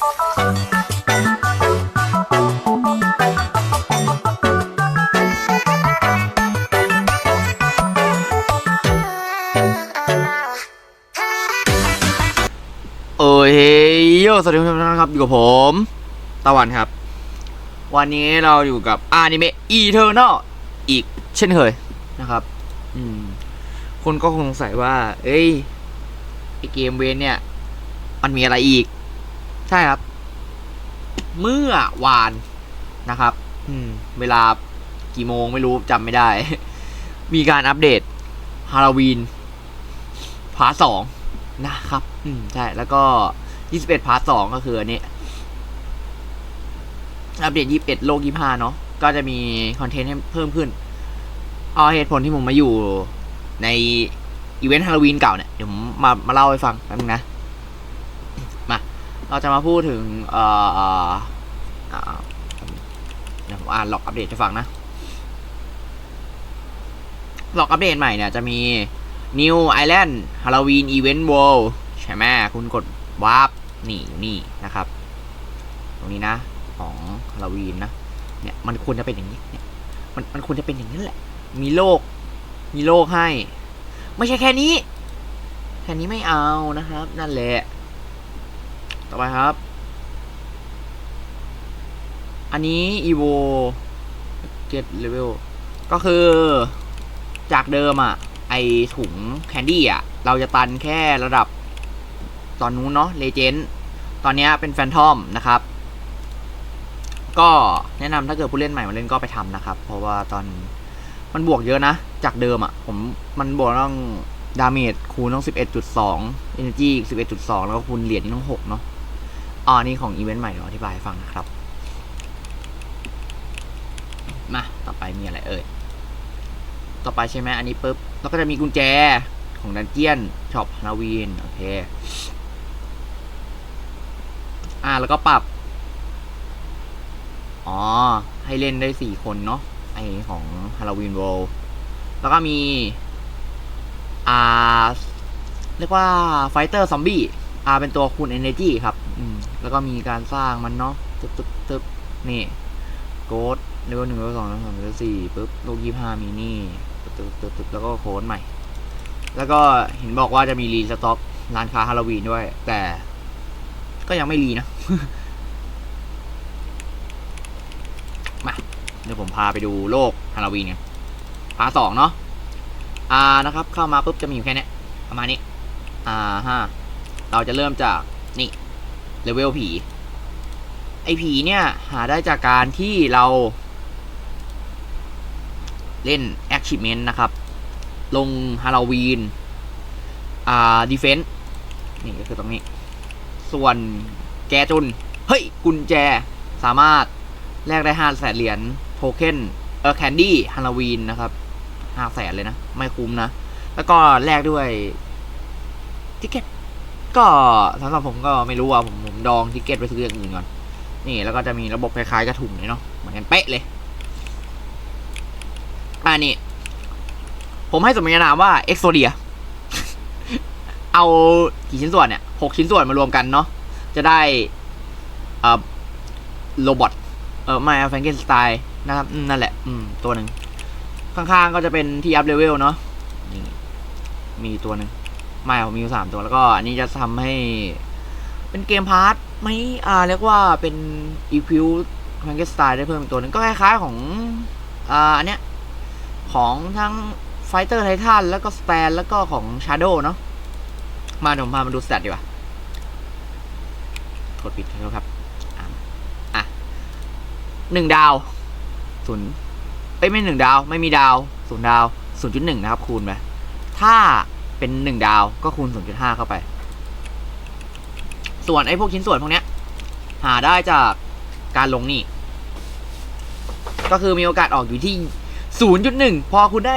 โอ้ยโยสวัสดีทุกท่านครับอยู่กับผม ตะวันครับ วันนี้เราอยู่กับอนิเมะอีเทอร์นอลอีกเช่นเคยนะครับอืมคนก็คงสงสัยว่า เอ้ยไอเกมเวนเนี่ย มันมีอะไรอีก ใช่ครับ เมื่อวานนะครับ อืม เวลากี่โมงไม่รู้จำไม่ได้ มีการอัปเดตฮาโลวีนพาร์ทสองนะครับ อืม ใช่ แล้วก็21พาร์ทสองก็คืออันนี้อัปเดต21โลก25เนาะก็จะมีคอนเทนต์ให้เพิ่มขึ้นเอาเหตุผลที่ผมมาอยู่ในอีเวนต์ฮาโลวีนเก่าเนี่ย เดี๋ยวผมมามาเล่าให้ฟังแป๊บนึงนะมา เราจะมาพูดถึงเอ่อเอ่อเอ่อเดี๋ยวผมอ่านหลอกอัปเดตให้ฟังนะหลอกอัปเดตใหม่เนี่ยจะมี New Island Halloween Event World ใช่ไหมคุณกดวาร์ปนี่นี่นะครับ ตรงนี้นะ ของฮาโลวีนนะ เนี่ยมันควรจะเป็นอย่างนี้เนี่ยมันมันควรจะเป็นอย่างนี้แหละ มีโลก มีโลกให้ ไม่ใช่แค่นี้ แค่นี้ไม่เอานะครับ นั่นแหละ ต่อไปครับ อันนี้ evo get level ก็คือจากเดิมอะ ไอถุงแคนดี้อะ เราจะตันแค่ระดับตอนนู้นเนาะเลเจนด์ตอนนี้เป็นแฟนทอมนะครับ ก็แนะนำถ้าเกิดผู้เล่นใหม่มาเล่นก็ไปทำนะครับ เพราะว่าตอนมันบวกเยอะนะ จากเดิมอะ ผมมันบวกต้องดาเมจคูณต้อง 11.2 Energy อีก11.2 แล้วก็คูณเหรียญต้อง 6 เนาะ อ๋อนี่ของอีเวนต์ใหม่เดี๋ยวอธิบายให้ฟังนะครับ มา ต่อไปมีอะไรเอ่ย ต่อไปใช่ไหมอันนี้ปุ๊บแล้วก็จะมีกุญแจของดันเจียนช็อปฮาโลวีน โอเค อ่าแล้วก็ปรับ อ๋อ ให้เล่นได้สี่คนเนาะไอของฮาโลวีน w ว r l d แล้วก็มี อ่า เรียกว่าไฟเตอร์ซอมบี้อ่าเป็นตัวคูณ Energy ครับ อืมแล้วก็มีการสร้างมันเนาะตึ๊บตึ๊บตึ๊บนี่โกดเลเวลหนึ่งเลเวลสองเลเวลสามเลเวลสี่ปุ๊บโลกยี่ห้ามีนี่ตึ๊บตึ๊บตึบตึบแล้วก็โค้ดใหม่ แล้วก็เห็นบอกว่าจะมีรีสต็อกร้านค้าฮาโลวีนด้วย แต่ก็ยังไม่รีนะ มาเดี๋ยวผมพาไปดูโลกฮาโลวีนกันพาสองเนาะอ่านะครับ เข้ามาปุ๊บจะมีอยู่แค่นี้ประมาณนี้อ่าฮะเราจะเริ่มจากนี่ เลเวลผี ไอผีเนี่ย หาได้จากการที่เรา เล่น Achievement นะครับ ลงฮาโลวีน อ่า Defense นี่ก็คือตรงนี้ ส่วนแกจุน เฮ้ย กุญแจสามารถแลกได้ห้าแสนเหรียญโทเค็นเออแคนดี้ฮาโลวีนนะครับห้าแสนเลยนะ ไม่คุ้มนะ แล้วก็แลกด้วยทิเก็ต ก็สำหรับผมก็ไม่รู้อะผมผมดองทิเก็ตไปซื้ออย่างอื่นก่อน นี่แล้วก็จะมีระบบคล้ายๆกระถุงเลยเนาะเหมือนกันเป๊ะเลยอ่านี่ ผมให้สมญานามว่าเอ็กโซเดียเอากี่ชิ้นส่วนเนี่ยหกชิ้นส่วนมารวมกันเนาะจะได้เอ่อโรบอทเออไม่แฟรงเกนสไตล์นะครับนั่นแหละ อืม ตัวหนึ่งข้างๆก็จะเป็นที่อัพเลเวลเนาะนี่มีตัวหนึ่ง ไม่ผมมีอยู่สามตัวแล้วก็อันนี้จะทำให้ เป็นเกมพาร์ทไหม่อ่าเรียกว่าเป็นอีพิวแฟรงเกนสไตล์ได้เพิ่มอีกตัวหนึ่งก็คล้ายๆของอ่าอันเนี้ยของทั้งไฟเตอร์ไททันแล้วก็สแตนแล้วก็ของชาร์โดเนาะมาเดี๋ยวผมพามาดูสแตทดีกว่ากดปิดแล้วครับอะอะหนึ่งดาวศูนย์เอ้ยไม่หนึ่งดาว ไม่มีดาวศูนย์ดาวศูนย์จุดหนึ่งนะครับ คูณไปถ้า เป็นหนึ่งดาวก็คูณศูนย์จุดห้าเข้าไป ส่วนไอ้พวกชิ้นส่วนพวกเนี้ย หาได้จากการลงนี่ ก็คือมีโอกาสออกอยู่ที่ 0.1 พอคุณได้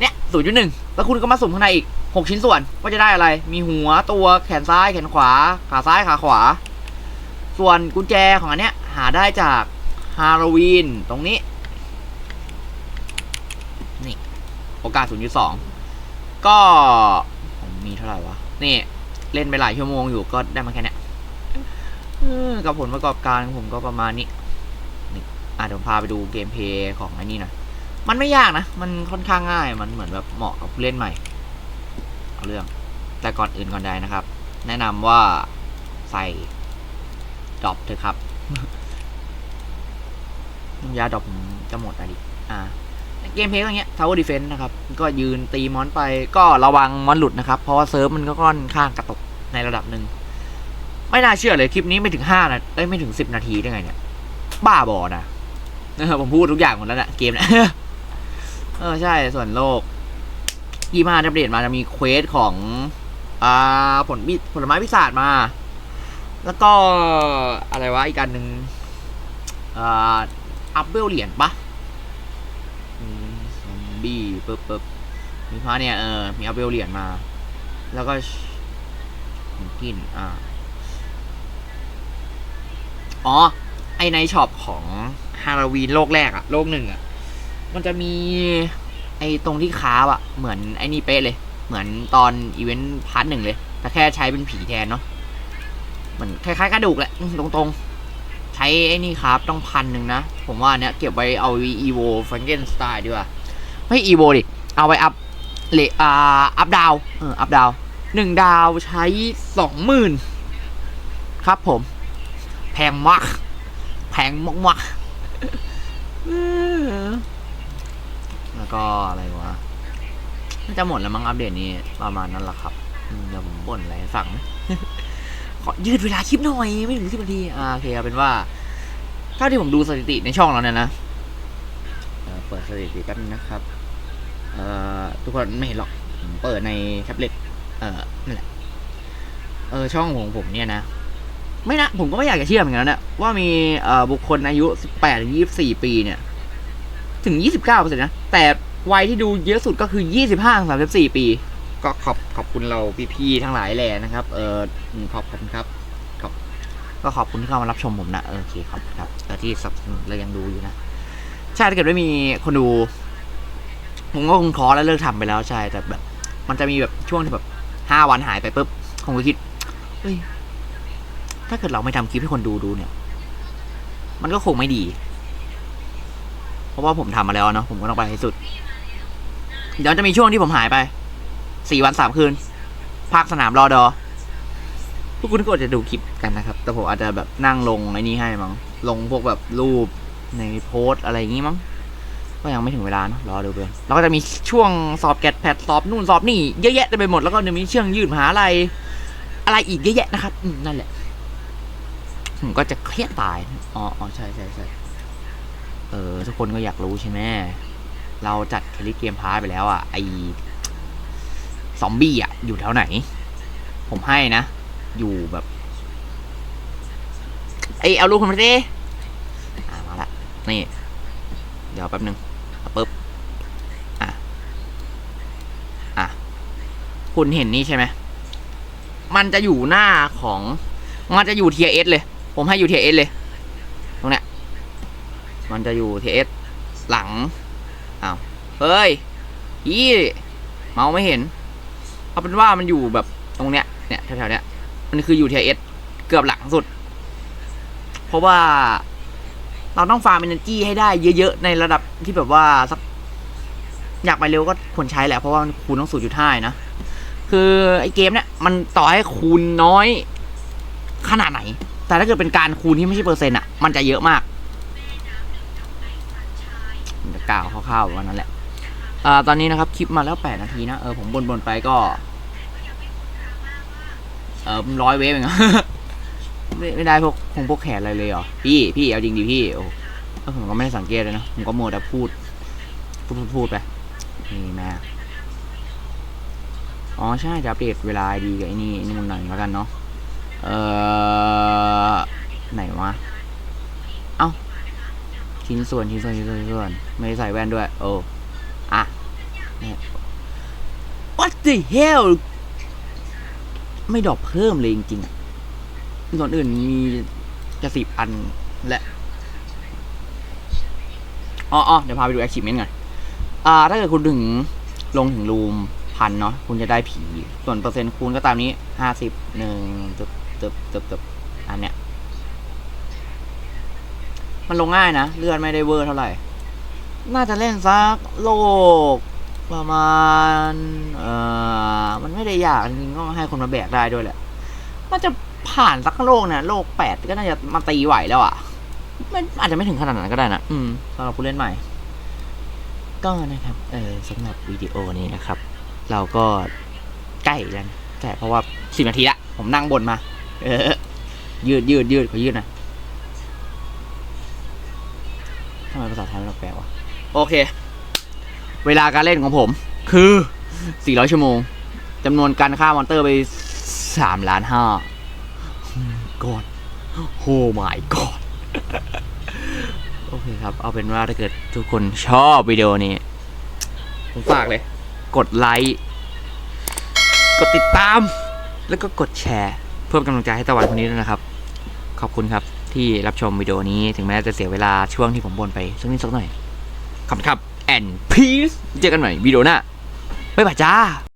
เนี่ย 0.1 แล้วคุณก็มาสุ่มข้างในอีก 6 ชิ้นส่วนว่าจะได้อะไร มีหัวตัวแขนซ้ายแขนขวา ขาซ้ายขาขวา ส่วนกุญแจของอันเนี้ย หาได้จากฮาโลวีนตรงนี้ นี่ โอกาส 0.2 ก็ผมมีเท่าไหร่วะ นี่ เล่นไปหลายชั่วโมงอยู่ก็ได้มาแค่เนี้ยอกับผลประกอบการของผมก็ประมาณนี้นี่อะเดี๋ยวผมพาไปดูเกมเพลย์ของไอ้นี่หน่อยมันไม่ยากนะ มันค่อนข้างง่าย มันเหมือนแบบเหมาะกับผู้เล่นใหม่ เอาเรื่อง แต่ก่อนอื่นก่อนใดนะครับ แนะนำว่าใส่ดรอปเถอะครับยาดรอปผมจะหมดอะดิ อ่า เกมเพลย์ก็อย่างเงี้ย Tower Defense นซ์นะครับ ก็ยืนตีมอนไปก็ระวังมอนหลุดนะครับ เพราะว่าเซิร์ฟมันก็ค่อนข้างกระตุกในระดับหนึ่ง ไม่น่าเชื่อเลยคลิปนี้ไม่ถึงห้านะเอ้ยไม่ถึงสิบนาทีได้ไงเนี่ย บ้าบอนะเออผมพูดทุกอย่างหมดแล้วนะเกมเนะเออใช่ส่วนโลกยี่มาอัปเดตมาจะมีเควสของอ่าผลผลไม้พิศาจมา แล้วก็อะไรวะอีกอันหนึ่งอ่าอัพเวลเหรียญปะ บี้ปึ๊บปึ๊บมีพระเนี่ยเออมีอัพเวลเหรียญมา แล้วก็กินอ่าอ๋อ ไอในช็อปของฮาโลวีนโลกแรกอะโลกหนึ่งอะมันจะมี ไอตรงที่ค้าอะเหมือนไอนี่เป๊ะเลย เหมือนตอนอีเวนต์พาร์ทหนึ่งเลย แต่แค่ใช้เป็นผีแทนเนาะเหมือนคล้ายๆกระดูกแหละ ตรงๆ ใช้ไอ้นี่ครับต้องพันหนึ่งนะ ผมว่าเนี้ยเก็บไว้เอาอีโวฟังเกนสไตล์ดีกว่า ไม่อีโวดิ เอาไปอัพเลอ่าอัพดาวเอออัพดาวหนึ่งดาวใช้สองหมื่นครับผม แพงมากแพงมากมากๆแล้วก็อะไรวะน่าจะหมดแล้วมั้งอัปเดตนี้ประมาณนั้นแหละครับเดี๋ยวผมบ่นอะไรให้ฟังขอยืดเวลาคลิปหน่อย ไม่ถึงสิบนาทีอ่าโอเคเอาเป็นว่าเท่าที่ผมดูสถิติในช่องเราเนี่ยนะเปิดสถิติแป๊บนึงนะครับ ทุกคนไม่เห็นหรอกผมเปิดในแท็บเล็ตเอ่อนั่นแหละเออช่องของผมเนี่ยนะ ไม่นะ ผมก็ไม่อยากจะเชื่อเหมือนกันนะว่ามีเอ่อบุคคลอายุ 18ถึง24 ปีเนี่ย ถึง 29เปอร์เซ็นต์นะ แต่วัยที่ดูเยอะสุดก็คือ 25ถึง34 ปี ก็ขอบขอบคุณเราพี่ๆทั้งหลายแหล่นะครับ เออขอบคุณครับขอบก็ขอบคุณที่เข้ามารับชมผมนะ โอเคครับครับที่สับสนุนเรายังดูอยู่นะ ใช่ถ้าเกิดไม่มีคนดู ผมก็คงท้อแล้วเลิกทำไปแล้วใช่แต่แบบ มันจะมีแบบช่วงที่แบบห้าวันหายไปปุ๊บผมก็คิดเฮ้ย ถ้าเกิดเราไม่ทำคลิปให้คนดูดูเนี่ย มันก็คงไม่ดี เพราะว่าผมทำมาแล้วเนาะผมก็ต้องไปให้สุด เดี๋ยวจะมีช่วงที่ผมหายไปสี่วันสามคืนภาคสนามรอดอพวกคุณก็จะดูคลิปกันนะครับ แต่ผมอาจจะแบบนั่งลงไอ้นี้ให้มั้งลงพวกแบบรูปในโพสต์อะไรอย่างงี้มั้ง ก็ยังไม่ถึงเวลาเนอะรอดูไปแล้วก็จะมีช่วงสอบแกดแพดสอบนู่นสอบนี่เยอะแยะเต็มไปหมดแล้วก็จะมีเชื่องยืดมหาอะไร อะไรอีกเยอะแยะนะครับนั่นแหละผมก็จะเครียดตายอ๋ออ๋อใช่ใช่ใช่เออทุกคนก็อยากรู้ใช่ไหมเราจัดคลิปเกมพาร์ทไปแล้วอะไอซอมบี้อะอยู่แถวไหน ผมให้นะ อยู่แบบไอเอาลูกผมมาดิอ่ามาละนี่ เดี๋ยวแป๊บนึง ปึ๊บอะอะคุณเห็นนี่ใช่ไหมมันจะอยู่หน้าของ มันจะอยู่เทียเอสเลย ผมให้อยู่เทียเอสเลย ตรงเนี้ย มันจะอยู่เทียเอสหลังอ้าวเฮ้ยอีเมาไม่เห็นเอาเป็นว่ามันอยู่แบบตรงเนี้ยเนี่ยแถวๆเนี้ยมันคืออยู่เทียเอสเกือบหลังสุด เพราะว่า เราต้องฟาร์มเอเนจีให้ได้เยอะๆ ในระดับที่แบบว่าสักอยากไปเร็วก็ควรใช้แหละเพราะว่ามันคูณต้องสูจุดห้ายนะ คือไอเกมเนี่ยมันต่อให้คูณน้อยขนาดไหน แต่ถ้าเกิดเป็นการคูณที่ไม่ใช่เปอร์เซ็นต์อะ มันจะเยอะมากมจะกล่าวคร่าวๆวันนั้นแหละอ่าตอนนี้นะครับ คลิปมาแล้วแปดนาทีนะ เออผมบนๆไปก็ เออร้อยเวฟเอง ไม่ไม่ได้พวกคงพวกแขนอะไรเลยเหรอพี่พี่เอาจริงดิพี่โอ้ผมก็ไม่ได้สังเกตเลยนะผมก็โมแต่พูดพูด พูดพูดไปนี่แม่อ๋อใช่จะอัปเดตเวลาดีกับไอ้นี่ไอ้นี่มันหน่อยแล้วกันเนาะเอ่อไหนวะเอ้าชิ้นส่วนชิ้นส่วนชิ้นส่วนชิ้นส่วนไม่ได้ใส่แว่นด้วย โอ้อะเนี่ย What the hell ไม่ดรอปเพิ่มเลยจริงๆอะ ส่วนอื่นมีจะสิบอันและอ๋ออเดี๋ยวพาไปดู achievement ก่อนอ่า ถ้าเกิดคุณถึงลงถึงรูมพันเนาะคุณจะได้ผี ส่วนเปอร์เซ็นต์คูณก็ตามนี้ห้าสิบหนึ่งตึบตึบตึบตึบอันเนี้ย มันลงง่ายนะ เลื่อนไม่ได้เวอร์เท่าไหร่ น่าจะเล่นสักโลก ประมาณ เอ่อ มันไม่ได้ยากจริงๆก็ให้คนมาแบกได้ด้วยแหละ มันจะ ผ่านสักโลกเนี่ยโลกแปดก็น่าจะมาตีไหวแล้วอะไม่อาจจะไม่ถึงขนาดนั้นก็ได้นะ อืมสำหรับผู้เล่นใหม่ ก็นะครับ เออสำหรับวิดีโอนี้นะครับ เราก็ใกล้แล้วแต่เพราะว่าสิบนาทีละผมนั่งบนมา เออ ยืดยืดยืดขอยืดหน่อยทำไมภาษาไทยมันแปลกวะโอเค เวลาการเล่นของผม คือ 400 ชั่วโมงจำนวนการฆ่ามอนเตอร์ไป 3 ล้านห้า กอดโอ้ my god โอเคครับ เอาเป็นว่าถ้าเกิดทุกคนชอบวิดีโอนี้ ผมฝากเลย กดไลค์ กดติดตาม แล้วก็กดแชร์ เพื่อเป็นกำลังใจให้ตะวันคนนี้ด้วยนะครับ ขอบคุณครับที่รับชมวิดีโอนี้ ถึงแม้จะเสียเวลาช่วงที่ผมบ่นไปสักนิดสักหน่อย ขอบคุณครับ and peace เจอกันใหม่วิดีโอหน้าบ๊ายบายจ้า